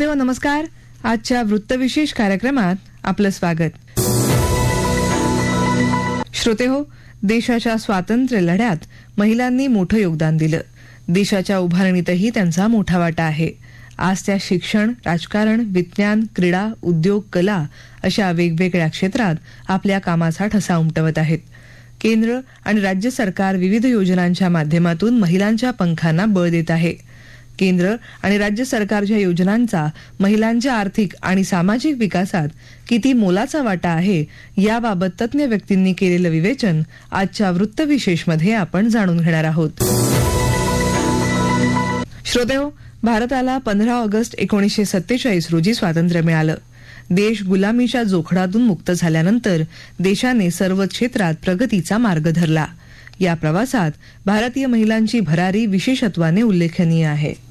श्रोतेव नमस्कार. आजच्या वृत्तविशेष कार्यक्रमात आपलं स्वागत. श्रोतेहो देशाच्या स्वातंत्र्य लढ्यात महिलांनी मोठं योगदान दिलं. देशाच्या उभारणीतही त्यांचा मोठा वाटा आहे. आज त्या शिक्षण राजकारण विज्ञान क्रीडा उद्योग कला अशा वेगवेगळ्या क्षेत्रात आपल्या कामाचा ठसा उमटवत आहेत. केंद्र आणि राज्य सरकार विविध योजनांच्या माध्यमातून महिलांच्या पंखांना बळ देत आहे. केंद्र आणि राज्य सरकारच्या योजनांचा महिलांच्या आर्थिक आणि सामाजिक विकासात किती मोलाचा वाटा आहे याबाबत तज्ज्ञ व्यक्तींनी केलेलं विवेचन आजच्या वृत्तविशेषमध्ये आपण जाणून घेणार आहोत. श्रोतेहो भारताला पंधरा ऑगस्ट एकोणीसशे सत्तेचाळीस रोजी स्वातंत्र्य मिळालं. देश गुलामीच्या जोखडातून मुक्त झाल्यानंतर देशाने सर्व क्षेत्रात प्रगतीचा मार्ग धरला. या प्रवासात भारतीय महिलांची भरारी विशेषत्वाने उल्लेखनीय आहे.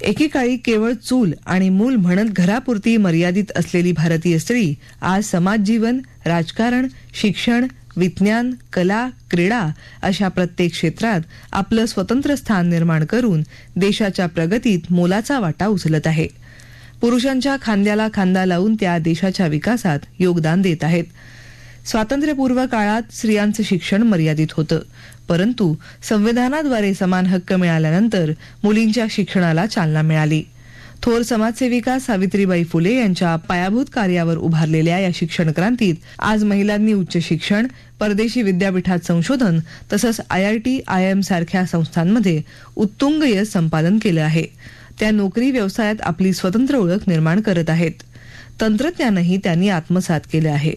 एकेकाळी केवळ चूल आणि मूल म्हणत घरापुरती मर्यादित असलेली भारतीय स्त्री आज समाजजीवन राजकारण शिक्षण विज्ञान कला क्रीडा अशा प्रत्येक क्षेत्रात आपलं स्वतंत्र स्थान निर्माण करून देशाच्या प्रगतीत मोलाचा वाटा उचलत आहे. पुरुषांच्या खांद्याला खांदा लावून त्या देशाच्या विकासात योगदान देत आहेत. स्वातंत्र्यपूर्व काळात स्त्रियांचं शिक्षण मर्यादित होतं. परंतु संविधानाद्वारे समान हक्क मिळाल्यानंतर मुलींच्या शिक्षणाला चालना मिळाली. थोर समाजसेविका सावित्रीबाई फुले यांच्या पायाभूत कार्यावर उभारलेल्या या शिक्षण क्रांतीत आज महिलांनी उच्च शिक्षण परदेशी विद्यापीठात संशोधन तसंच आयआयटी आयएम सारख्या संस्थांमध्ये उत्तुंग यश संपादन केलं आहे. त्या नोकरी व्यवसायात आपली स्वतंत्र ओळख निर्माण करत आहेत. तंत्रज्ञानही त्यांनी आत्मसात केलं आहे.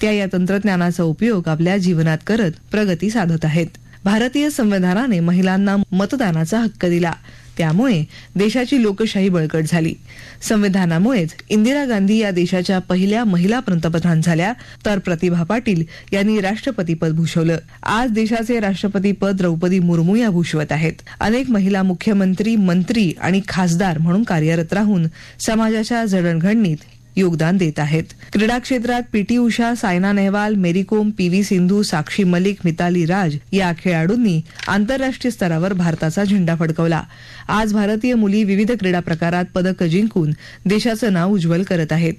त्या या तंत्रज्ञानाचा उपयोग आपल्या जीवनात करत प्रगती साधत आहेत. भारतीय संविधानाने महिलांना मतदानाचा हक्क दिला. त्यामुळे देशाची लोकशाही बळकट झाली. संविधानामुळेच इंदिरा गांधी या देशाच्या पहिल्या महिला पंतप्रधान झाल्या तर प्रतिभा पाटील यांनी राष्ट्रपतीपद भूषवलं. आज देशाचे राष्ट्रपती पद द्रौपदी मुर्मू या भूषवत आहेत. अनेक महिला मुख्यमंत्री मंत्री आणि खासदार म्हणून कार्यरत राहून समाजाच्या जडणघडणीत योगदान देत आहेत. क्रीडा क्षेत्रात PT Usha Saina Nehwal Mary Kom P V Sindhu Sakshi Malik Mithali Raj या खेळाडूंनी आंतरराष्ट्रीय स्तरावर भारताचा झेंडा फडकवला. आज भारतीय मुली विविध क्रीडा प्रकारात पदक जिंकून देशाचं नाव उज्ज्वल करत आहेत.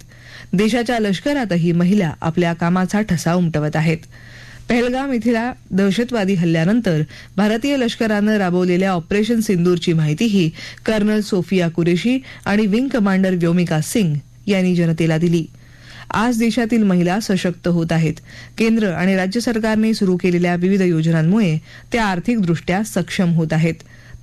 देशाच्या लष्करातही महिला आपल्या कामाचा ठसा उमटवत आहेत. पहलगाम इथल्या दहशतवादी हल्ल्यानंतर भारतीय लष्करानं राबवलेल्या ऑपरेशन सिंदूरची माहितीही कर्नल सोफिया कुरेशी आणि विंग कमांडर व्योमिका सिंग यांनी जनतेला दिली. आज देशातील महिला सशक्त होत आहेत. केंद्र आणि राज्य सरकारने सुरू केलेल्या विविध योजनांमुळे त्या आर्थिकदृष्ट्या सक्षम होत आहेत.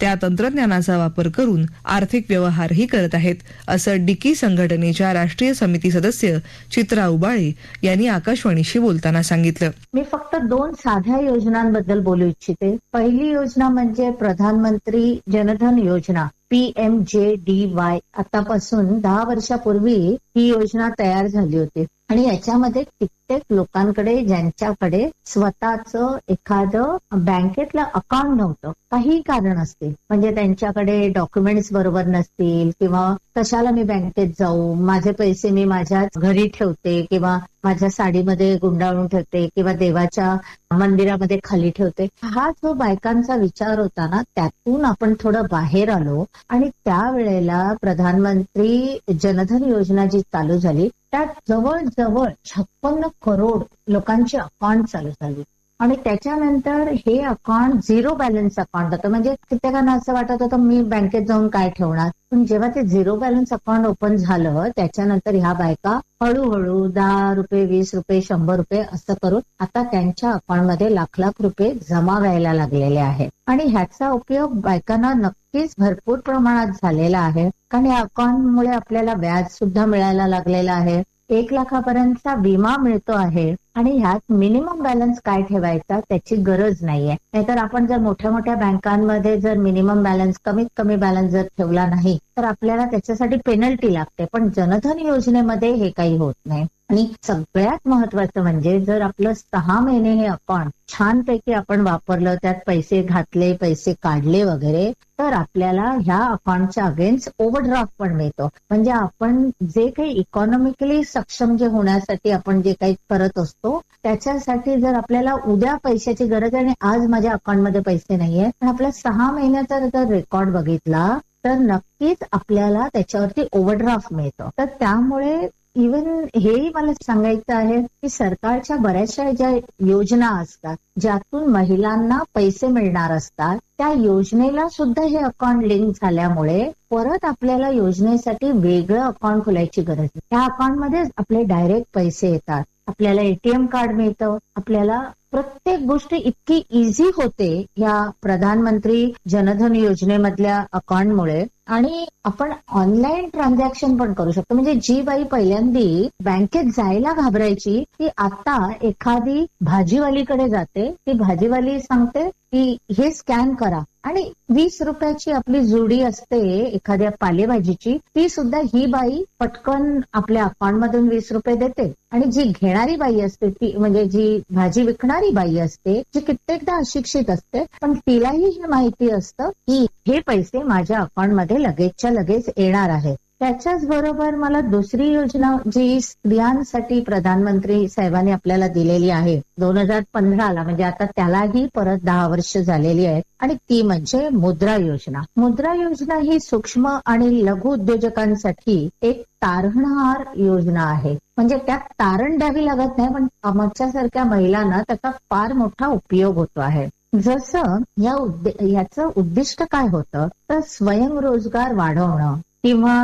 त्या तंत्रज्ञानाचा वापर करून आर्थिक व्यवहारही करत आहेत असं डिकी संघटनेच्या राष्ट्रीय समिती सदस्य चित्रा उबाळे यांनी आकाशवाणीशी बोलताना सांगितलं. मी फक्त दोन साध्या योजनांबद्दल बोलू इच्छिते. पहिली योजना म्हणजे Pradhanmantri Jandhan Yojana. P M J D Y आतापासून दहा वर्षापूर्वी ही योजना तयार झाली होती. आणि याच्यामध्ये कित्येक लोकांकडे ज्यांच्याकडे स्वतःच एखादं बँकेतलं अकाउंट नव्हतं. काही कारण असतील. म्हणजे त्यांच्याकडे डॉक्युमेंट्स बरोबर नसतील किंवा कशाला मी बँकेत जाऊ? माझे पैसे मी माझ्या घरी ठेवते किंवा माझ्या साडीमध्ये गुंडाळून ठेवते किंवा देवाच्या मंदिरामध्ये खाली ठेवते. हा जो बायकांचा विचार होता ना त्यातून आपण थोडं बाहेर आलो आणि त्यावेळेला प्रधानमंत्री जनधन योजना जी चालू झाली त्यात जवळजवळ छप्पन्न करोड लोकांची अकाउंट चालू झाली. आणि त्याच्यानंतर हे अकाउंट झिरो बॅलन्स अकाउंट होतं. म्हणजे कित्येकांना असं वाटत होतं मी बँकेत जाऊन काय ठेवणार? पण जेव्हा ते झिरो बॅलन्स अकाउंट ओपन झालं त्याच्यानंतर ह्या बायका हळूहळू दहा रुपये वीस रुपये शंभर रुपये असं करून आता त्यांच्या अकाउंटमध्ये लाख लाख रुपये जमा व्हायला लागलेले आहेत. आणि ह्याचा उपयोग बायकांना नक्कीच भरपूर प्रमाणात झालेला आहे. कारण या अकाउंटमुळे आपल्याला व्याज सुद्धा मिळायला लागलेलं आहे. एक लाखापर्यंतचा विमा मिळतो आहे. आणि ह्यात मिनिमम बॅलन्स काय ठेवायचा त्याची गरज नाहीये. नाहीतर आपण जर मोठ्या मोठ्या बँकांमध्ये जर मिनिमम बॅलन्स कमीत कमी बॅलन्स जर ठेवला नाही तर आपल्याला त्याच्यासाठी पेनल्टी लागते. पण जनधन योजनेमध्ये हे काही होत नाही. आणि सगळ्यात महत्वाचं म्हणजे जर आपलं सहा महिने हे अकाउंट छानपैकी आपण वापरलं त्यात पैसे घातले पैसे काढले वगैरे तर आपल्याला ह्या अकाउंटच्या अगेन्स्ट ओव्हरड्राफ्ट पण मिळतो. म्हणजे आपण जे काही इकॉनॉमिकली सक्षम जे होण्यासाठी आपण जे काही करत असतो त्याच्यासाठी जर आपल्याला उद्या पैशाची गरज आहे आणि आज माझ्या अकाउंटमध्ये पैसे नाहीये पण आपल्या सहा महिन्याचा जर रेकॉर्ड बघितला तर नक्कीच आपल्याला त्याच्यावरती ओव्हरड्राफ्ट मिळतं. तर त्यामुळे इवन हेही मला सांगायचं आहे की सरकारच्या बऱ्याचशा ज्या योजना असतात ज्यातून महिलांना पैसे मिळणार असतात त्या योजनेला सुद्धा हे अकाउंट लिंक झाल्यामुळे परत आपल्याला योजनेसाठी वेगळं अकाउंट खोलायची गरज नाही. त्या अकाउंटमध्ये आपले डायरेक्ट पैसे येतात. आपल्याला एटीएम कार्ड मिळतं. आपल्याला प्रत्येक गोष्ट इतकी इझी होते या प्रधानमंत्री जनधन योजनेमधल्या अकाउंटमुळे आणि आपण ऑनलाईन ट्रान्झॅक्शन पण करू शकतो. म्हणजे जी बाई पहिल्यांदी बँकेत जायला घाबरायची ती आता एखादी भाजीवालीकडे जाते ती भाजीवाली सांगते की हे स्कॅन करा. आणि वीस रुपयाची आपली जुडी असते एखाद्या पालेभाजीची ती सुद्धा ही बाई पटकन आपल्या अकाउंटमधून वीस रुपये देते. आणि जी घेणारी बाई असते ती म्हणजे जी भाजी विकणारी बाई असते जी कित्येकदा अशिक्षित असते पण तिलाही हे माहिती असतं की हे पैसे माझ्या अकाउंटमध्ये लगेचच्या लगेच येणार आहेत. त्याच्याच बरोबर मला दुसरी योजना जी स्त्रियांसाठी प्रधानमंत्री साहेबांनी आपल्याला दिलेली आहे दोन हजार पंधराला म्हणजे आता त्यालाही परत दहा वर्ष झालेली आहेत. आणि ती म्हणजे मुद्रा योजना. मुद्रा योजना ही सूक्ष्म आणि लघु उद्योजकांसाठी एक तारणहार योजना आहे. म्हणजे त्यात तारण द्यावी लागत नाही पण आमच्यासारख्या महिलांना त्याचा फार मोठा उपयोग होतो आहे. जसं या उद्दे याचं उद्दिष्ट काय होतं? तर स्वयंरोजगार वाढवणं किंवा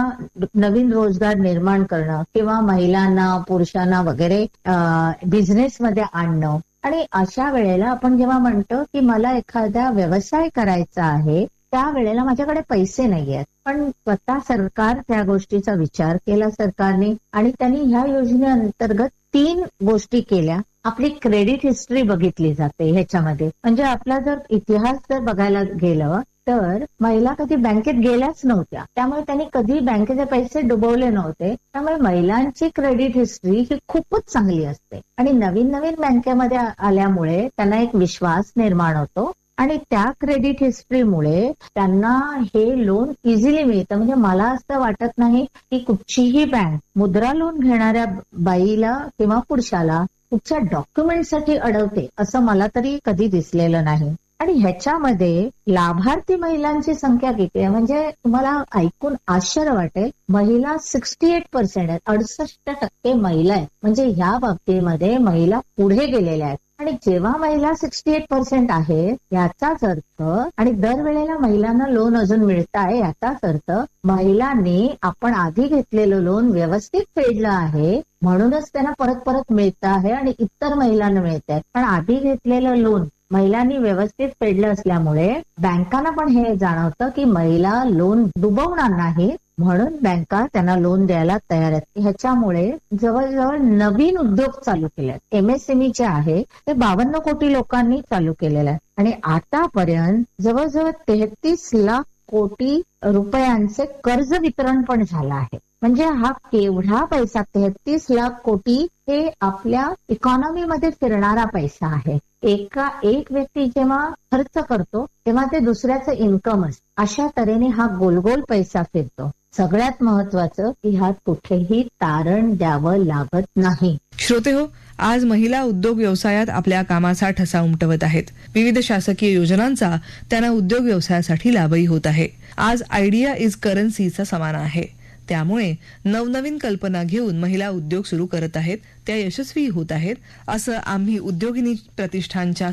नवीन रोजगार निर्माण करणं किंवा महिलांना पुरुषांना वगैरे बिझनेसमध्ये आणणं. आणि अशा वेळेला आपण जेव्हा म्हणतो की मला एखादा व्यवसाय करायचा आहे त्यावेळेला माझ्याकडे पैसे नाही आहेत. पण स्वतः सरकार त्या गोष्टीचा विचार केला सरकारने आणि त्यांनी ह्या योजनेअंतर्गत तीन गोष्टी केल्या. आपली क्रेडिट हिस्ट्री बघितली जाते ह्याच्यामध्ये. म्हणजे आपला जर इतिहास जर बघायला गेलं तर महिला कधी बँकेत गेल्याच नव्हत्या. त्यामुळे त्यांनी कधी बँकेचे पैसे डुबवले नव्हते. त्यामुळे महिलांची क्रेडिट हिस्ट्री ही खूपच चांगली असते. आणि नवीन नवीन बँकेमध्ये आल्यामुळे त्यांना एक विश्वास निर्माण होतो. आणि त्या क्रेडिट हिस्ट्रीमुळे त्यांना हे लोन इझिली मिळतं. म्हणजे मला असं वाटत नाही की कुठचीही बँक मुद्रा लोन घेणाऱ्या बाईला किंवा पुरुषाला कुठच्या डॉक्युमेंटसाठी अडवते असं मला तरी कधी दिसलेलं नाही. आणि ह्याच्यामध्ये लाभार्थी महिलांची संख्या किती आहे? म्हणजे तुम्हाला ऐकून आश्चर्य वाटेल महिला सिक्स्टी एट पर्सेंट आहेत अडुसष्ट टक्के महिला आहेत. म्हणजे ह्या बाबतीमध्ये महिला पुढे गेलेल्या आहेत. आणि जेव्हा महिला सिक्स्टी एट पर्सेंट आहे याचाच अर्थ आणि दरवेळेला महिलांना लोन अजून मिळत आहे याचाच अर्थ महिलांनी आपण आधी घेतलेलं लोन व्यवस्थित फेडलं आहे म्हणूनच त्यांना परत परत मिळत आहे आणि इतर महिलांना मिळत आहे. पण आधी घेतलेलं लोन महिलांनी व्यवस्थित फेडलं असल्यामुळे बँकांना पण हे जाणवतं की महिला लोन डुबवणार नाही म्हणून बँका त्यांना लोन द्यायला तयार आहेत. ह्याच्यामुळे जवळजवळ नवीन उद्योग चालू केले आहेत. एमएसएमई जे आहे ते बावन्न कोटी लोकांनी चालू केलेलं आहे. आणि आतापर्यंत जवळजवळ तेहतीस लाख कोटी रुपयांचे कर्ज वितरण पण झालं आहे. म्हणजे हा केवढा पैसा तेहतीस लाख कोटी हे आपल्या इकॉनॉमीमध्ये फिरणारा पैसा आहे. एका एक व्यक्ती जेव्हा खर्च करतो तेव्हा ते दुसऱ्याचं इन्कम असत. अशा तऱ्हेने हा गोलगोल पैसा फिरतो. सगळ्यात महत्वाचं की ह्यात कुठेही तारण द्यावं लागत नाही. श्रोते हो आज महिला उद्योग व्यवसायात आपल्या कामाचा ठसा उमटवत आहेत. विविध शासकीय योजनांचा त्यांना उद्योग व्यवसायासाठी लाभही होत आहे. आज आयडिया इज करन्सीचा समान आहे. त्यामुळे नवनवीन कल्पना घेऊन महिला उद्योग सुरू करत आहेत त्या यशस्वी होत आहेत असं आम्ही उद्योगिनी प्रतिष्ठानच्या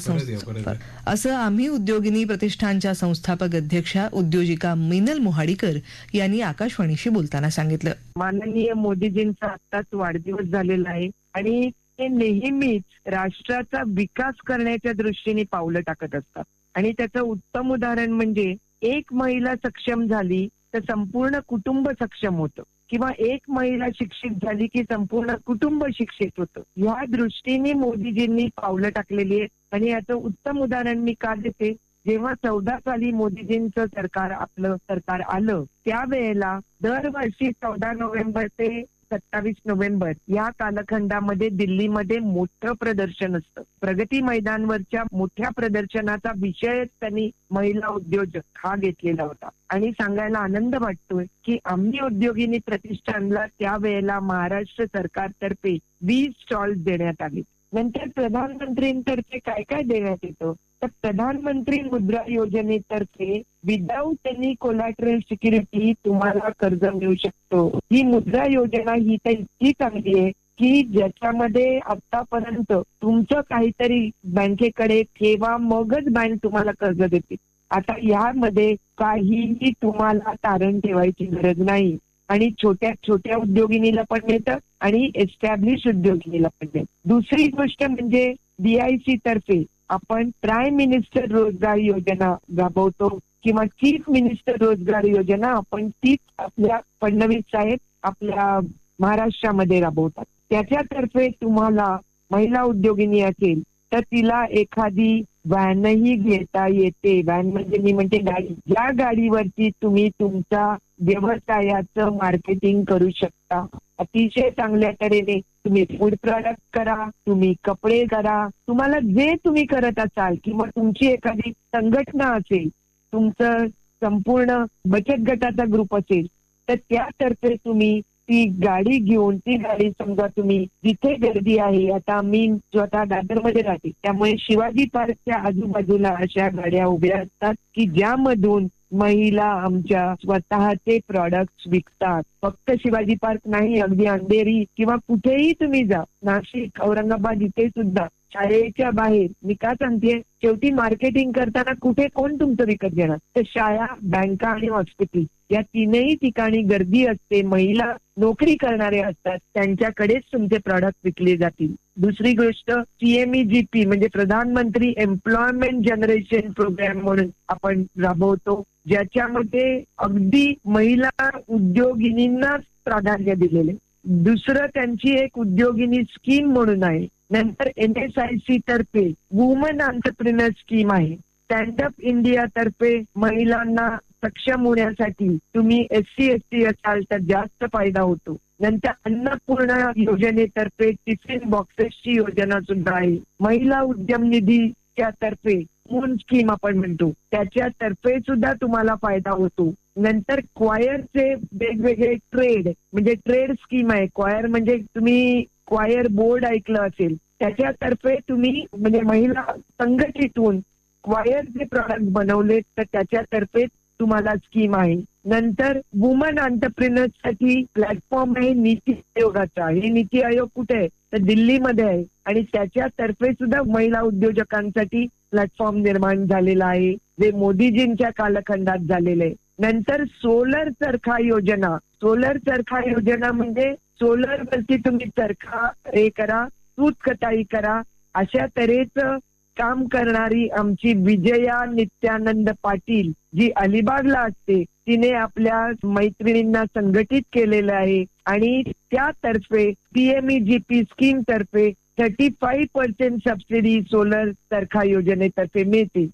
असं आम्ही उद्योगिनी प्रतिष्ठानच्या संस्थापक अध्यक्षा उद्योजिका मिनल मोहाडीकर यांनी आकाशवाणीशी बोलताना सांगितलं. माननीय मोदीजींचा आत्ताच वाढदिवस झालेला आहे आणि ते नेहमीच राष्ट्राचा विकास करण्याच्या दृष्टीने पावलं टाकत असतात. आणि त्याचं उत्तम उदाहरण म्हणजे एक महिला सक्षम झाली तर संपूर्ण कुटुंब सक्षम होतं. किंवा एक महिला शिक्षित झाली की संपूर्ण कुटुंब शिक्षित होतं. ह्या दृष्टीने मोदीजींनी पावलं टाकलेली आहेत. आणि याचं उत्तम उदाहरण मी का देते? जेव्हा चौदा साली मोदीजींचं सरकार आपलं सरकार आलं त्यावेळेला दरवर्षी चौदा नोव्हेंबर ते सत्तावीस नोव्हेंबर या कालखंडामध्ये दिल्लीमध्ये मोठं प्रदर्शन असतं. प्रगती मैदानवरच्या मोठ्या प्रदर्शनाचा विषयच त्यांनी महिला उद्योजक हा घेतलेला होता. आणि सांगायला आनंद वाटतोय की आम्ही उद्योगिनी प्रतिष्ठानला त्यावेळेला महाराष्ट्र सरकारतर्फे वीस स्टॉल्स देण्यात आले. नंतर प्रधानमंत्रींतर्फे काय काय देण्यात येतं? तर प्रधानमंत्री मुद्रा योजनेतर्फे विदाऊट एनी कोलॅटरल सिक्युरिटी तुम्हाला कर्ज मिळू शकतो. ही मुद्रा योजना ही तर इतकी चांगली आहे की ज्याच्यामध्ये आतापर्यंत तुमचं काहीतरी बँकेकडे ठेवा मगच बँक तुम्हाला कर्ज देते आता यामध्ये काहीही तुम्हाला तारण ठेवायची गरज नाही. आणि छोट्या छोट्या उद्योगिनीला पण मिळतं आणि एस्टॅब्लिश उद्योगिनीला पण मिळतं दुसरी गोष्ट म्हणजे डीआयसी तर्फे आपण प्राईम मिनिस्टर रोजगार योजना राबवतो किंवा चीफ मिनिस्टर रोजगार योजना आपण तीच आपल्या फडणवीस साहेब आपल्या महाराष्ट्रामध्ये राबवतात. त्याच्यातर्फे तुम्हाला महिला उद्योगिनी असेल तर तिला एखादी व्हॅनही घेता येते. व्हॅन म्हणजे मी म्हणते गाडी ज्या गाडीवरती तुम्ही तुमच्या व्यवसायाचं मार्केटिंग करू शकता अतिशय चांगल्या तऱ्हेने तुम्ही फूड प्रॉडक्ट करा तुम्ही कपडे करा. तुम्हाला जे तुम्ही करत असाल किंवा तुमची एखादी संघटना असेल तुमचं संपूर्ण बचत गटाचा ग्रुप असेल तर त्यातर्फे तुम्ही ती गाडी घेऊन ती गाडी समजा तुम्ही जिथे गर्दी आहे आता मी स्वतः दादरमध्ये राहते. त्यामुळे शिवाजी पार्कच्या आजूबाजूला अशा गाड्या उभ्या असतात की ज्यामधून महिला आमच्या स्वतःचे प्रॉडक्ट विकतात. फक्त शिवाजी पार्क नाही अगदी अंधेरी किंवा कुठेही तुम्ही जा नाशिक औरंगाबाद इथे सुद्धा शाळेच्या बाहेर मी का सांगते शेवटी मार्केटिंग करताना कुठे कोण तुमचं विकत घेणार? तर शाळा बँका आणि हॉस्पिटल या तीनही ठिकाणी गर्दी असते. महिला नोकरी करणारे असतात. त्यांच्याकडेच तुमचे प्रॉडक्ट विकले जातील. दुसरी गोष्ट सीएमईजीपी म्हणजे प्रधानमंत्री एम्प्लॉयमेंट जनरेशन प्रोग्राम म्हणून आपण राबवतो ज्याच्यामध्ये अगदी महिला उद्योगिनींनाच प्राधान्य दिलेले दुसरं त्यांची एक उद्योगिनी स्कीम म्हणून आहे. नंतर एन एस आय सी तर्फे वुमन आंतरप्रिनर स्कीम आहे. स्टँडअप इंडिया तर्फे महिलांना सक्षम होण्यासाठी तुम्ही एस सी एस टी असाल तर जास्त फायदा होतो. नंतर अन्नपूर्णा योजनेतर्फे टिफिन बॉक्सेसची योजना सुद्धा आहे. महिला उद्यम निधीच्या तर्फे मून स्कीम आपण म्हणतो त्याच्यातर्फे सुद्धा तुम्हाला फायदा होतो. नंतर क्वायरचे वेगवेगळे ट्रेड म्हणजे ट्रेड स्कीम आहे. क्वायर म्हणजे तुम्ही क्वायर बोर्ड ऐकलं असेल त्याच्यातर्फे तुम्ही म्हणजे महिला संघटितून क्वायर जे प्रॉडक्ट बनवले तर त्याच्यातर्फे तुम्हाला स्कीम आहे. नंतर वुमनसाठी प्लॅटफॉर्म आहे नीती आयोगाचा. हे नीती आयोग कुठे आहे? तर दिल्लीमध्ये आहे. आणि त्याच्यातर्फे सुद्धा महिला उद्योजकांसाठी प्लॅटफॉर्म निर्माण झालेला आहे जे मोदीजींच्या कालखंडात झालेलं. आहे नंतर सोलर चरखा योजना. सोलर चरखा योजना म्हणजे सोलर वरती तुम्ही चरखा हे करा सूत कताई करा अशा तऱ्हेचं काम करणारी आमची विजया नित्यानंद पाटील जी अलिबागला असते तिने आपल्या मैत्रिणींना संघटित केलेलं आहे. आणि त्यातर्फे पीएमईजीपी स्कीम तर्फे thirty five percent subsidy solar चरखा योजनेतर्फे मिळते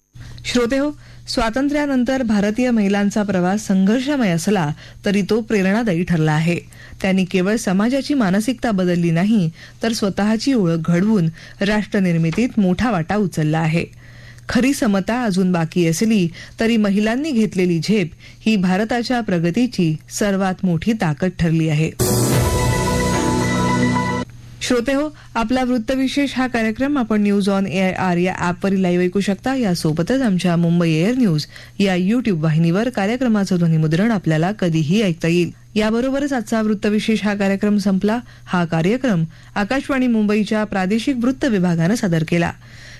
श्रोते हो स्वातंत्र्यानंतर भारतीय महिलांचा प्रवास संघर्षमय असला तरी तो प्रेरणादायी ठरला आहे. त्यांनी केवळ समाजाची मानसिकता बदलली नाही तर स्वतःची ओळख घडवून राष्ट्रनिर्मितीत मोठा वाटा उचलला आहे. खरी समता अजून बाकी असली तरी महिलांनी घेतलेली झेप ही भारताच्या प्रगतीची सर्वात मोठी ताकद ठरली आहे. श्रोते हो आपला वृत्तविशेष हा कार्यक्रम आपण न्यूज ऑन ए आर या ऍपवर लाईव्ह ऐकू शकता. यासोबतच आमच्या मुंबई एअर न्यूज या युट्यूब वाहिनीवर कार्यक्रमाचं ध्वनीमुद्रण आपल्याला कधीही ऐकता येईल. याबरोबरच आजचा वृत्तविशेष हा कार्यक्रम संपला. हा कार्यक्रम आकाशवाणी मुंबईच्या प्रादेशिक वृत्त विभागानं सादर केला.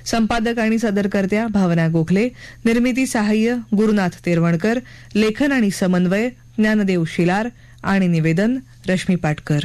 संपादक आणि सदरकर्त्या भावना गोखले निर्मिती सहाय्य गुरुनाथ तेरवणकर लेखन आणि समन्वय ज्ञानदेव शिलार आणि निवेदन रश्मी पाटकर.